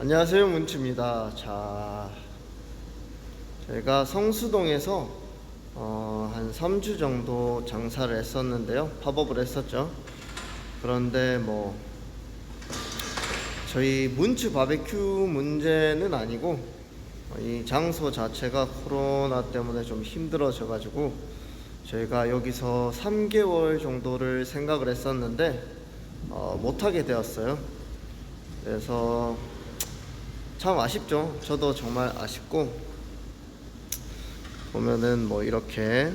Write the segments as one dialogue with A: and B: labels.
A: 안녕하세요 문치입니다. 자, 저희가 성수동에서 어, 한 3주 정도 장사를 했었는데요. 팝업을 했었죠. 그런데 뭐 저희 문츠 바베큐 문제는 아니고 어, 이 장소 자체가 코로나 때문에 좀 힘들어져 가지고 저희가 여기서 3개월 정도를 생각을 했었는데 어, 못하게 되었어요. 그래서 참 아쉽죠. 저도 정말 아쉽고 보면은 뭐 이렇게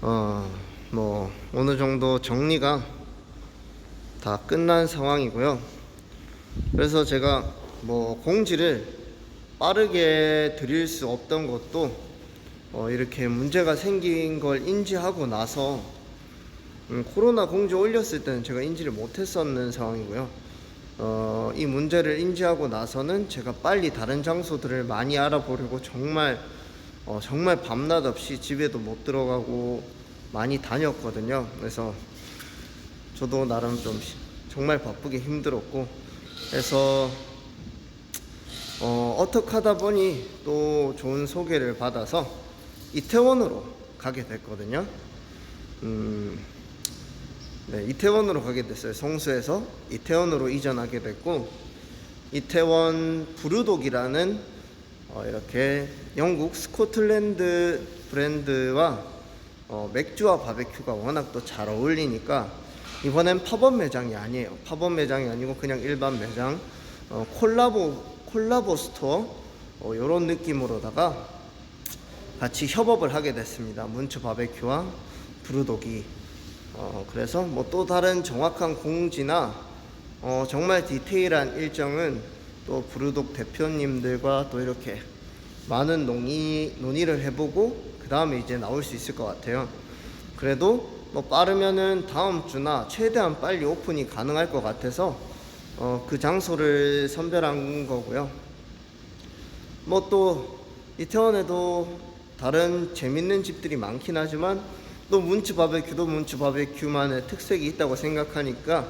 A: 어 뭐 어느 정도 정리가 다 끝난 상황이고요. 그래서 제가 뭐 공지를 빠르게 드릴 수 없던 것도 어 이렇게 문제가 생긴 걸 인지하고 나서 음, 코로나 공지 올렸을 때는 제가 인지를 못했었는 상황이고요. 어, 이 문제를 인지하고 나서는 제가 빨리 다른 장소들을 많이 알아보려고 정말 어, 정말 밤낮 없이 집에도 못 들어가고 많이 다녔거든요. 그래서 저도 나름 좀 시- 정말 바쁘게 힘들었고 그래서 어, 어떻게 하다 보니 또 좋은 소개를 받아서 이태원으로 가게 됐거든요. 음, 네, 이태원으로 가게 됐어요. 성수에서 이태원으로 이전하게 됐고 이태원 부르독이라는 어, 이렇게 영국 스코틀랜드 브랜드와 어, 맥주와 바베큐가 워낙 또 잘 어울리니까 이번엔 팝업 매장이 아니에요. 팝업 매장이 아니고 그냥 일반 매장 어, 콜라보 콜라보 스토어 어, 이런 느낌으로다가 같이 협업을 하게 됐습니다. 문츠 바베큐와 부르독이 어, 그래서 뭐 또 다른 정확한 공지나 어, 정말 디테일한 일정은 또 부르독 대표님들과 또 이렇게 많은 논의, 논의를 해보고 그 다음에 이제 나올 수 있을 것 같아요. 그래도 뭐 빠르면은 다음 주나 최대한 빨리 오픈이 가능할 것 같아서 어, 그 장소를 선별한 거고요. 뭐 또 이태원에도 다른 재밌는 집들이 많긴 하지만 또 문츠 바베큐도 문츠 바베큐만의 특색이 있다고 생각하니까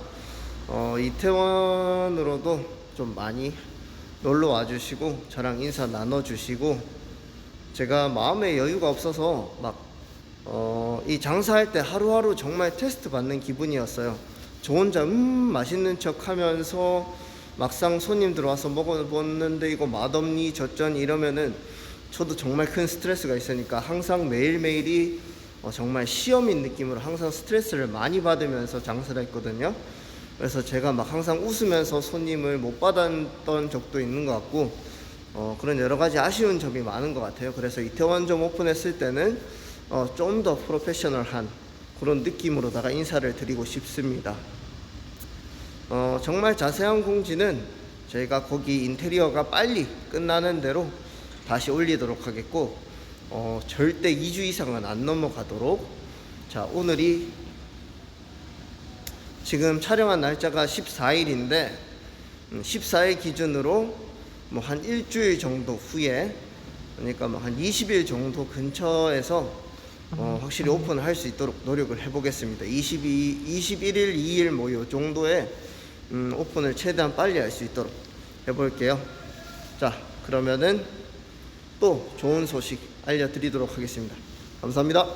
A: 어, 이태원으로도 좀 많이 놀러 와주시고 저랑 인사 나눠주시고 제가 마음에 여유가 없어서 막 어, 이 장사할 때 하루하루 정말 테스트 받는 기분이었어요. 저 혼자 음 맛있는 척 하면서 막상 손님 들어와서 먹어봤는데 이거 맛없니 저쩐 이러면은 저도 정말 큰 스트레스가 있으니까 항상 매일매일이 어, 정말 시험인 느낌으로 항상 스트레스를 많이 받으면서 장사를 했거든요. 그래서 제가 막 항상 웃으면서 손님을 못 받았던 적도 있는 것 같고 어, 그런 여러 가지 아쉬운 점이 많은 것 같아요. 그래서 이태원점 오픈했을 때는 어, 좀 더 프로페셔널한 그런 느낌으로다가 인사를 드리고 싶습니다. 어, 정말 자세한 공지는 저희가 거기 인테리어가 빨리 끝나는 대로 다시 올리도록 하겠고 어, 절대 2주 이상은 안 넘어가도록 자 오늘이 지금 촬영한 날짜가 14일인데 14일 기준으로 뭐 한 일주일 정도 후에 그러니까 뭐 한 20일 정도 근처에서 어, 확실히 오픈을 할 수 있도록 노력을 해보겠습니다. 22, 21일, 2일 뭐 요 정도에 음, 오픈을 최대한 빨리 할 수 있도록 해볼게요. 자, 그러면은 또 좋은 소식 알려드리도록 하겠습니다. 감사합니다.